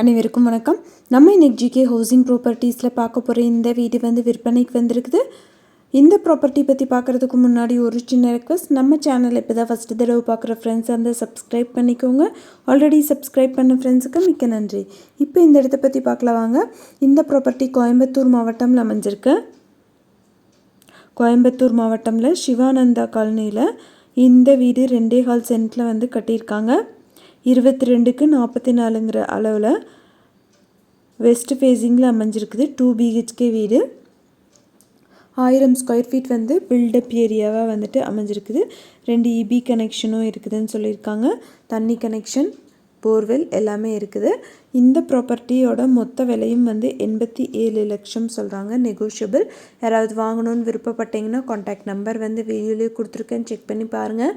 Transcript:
அனைவருக்கும் வணக்கம். நம்ம இன்னைக்கு ஜிகே ஹவுசிங் ப்ராப்பர்ட்டிஸில் பார்க்க போகிற இந்த வீடு வந்து விற்பனைக்கு வந்திருக்குது. இந்த ப்ராப்பர்ட்டி பற்றி பார்க்குறதுக்கு முன்னாடி ஒரு சின்ன ரெக்வஸ்ட் நம்ம சேனல் இப்போ தான் ஃபஸ்ட்டு தடவை பார்க்குற ஃப்ரெண்ட்ஸ் வந்து சப்ஸ்கிரைப் பண்ணிக்கோங்க. ஆல்ரெடி சப்ஸ்கிரைப் பண்ண ஃப்ரெண்ட்ஸுக்கு மிக்க நன்றி. இப்போ இந்த இடத்த பற்றி பார்க்கலாம் வாங்க. இந்த ப்ராப்பர்ட்டி கோயம்புத்தூர் மாவட்டம்ல அமைஞ்சிருக்கு. கோயம்புத்தூர் மாவட்டமில் சிவானந்தா காலனியில் இந்த வீடு ரெண்டே ஹால் சென்ட்டில் வந்து கட்டியிருக்காங்க. இருபத்தி ரெண்டுக்கு நாற்பத்தி நாலுங்கிற அளவில் வெஸ்ட் ஃபேஸிங்கில் அமைஞ்சிருக்குது டூ பிஹெச்கே வீடு. ஆயிரம் ஸ்கொயர் ஃபீட் வந்து பில்டப் ஏரியாவாக வந்துட்டு அமைஞ்சிருக்குது. ரெண்டு இபி கனெக்ஷனும் இருக்குதுன்னு சொல்லியிருக்காங்க. தண்ணி கனெக்ஷன் போர்வெல் எல்லாமே இருக்குது. இந்த ப்ராப்பர்ட்டியோட மொத்த விலையும் வந்து எண்பத்தி ஏழு லட்சம் சொல்கிறாங்க நெகோஷியபிள் யாராவது வாங்கணும்னு விருப்பப்பட்டீங்கன்னா காண்டாக்ட் நம்பர் வந்து வீடியோலேயே கொடுத்துருக்கேன்னு செக் பண்ணி பாருங்கள்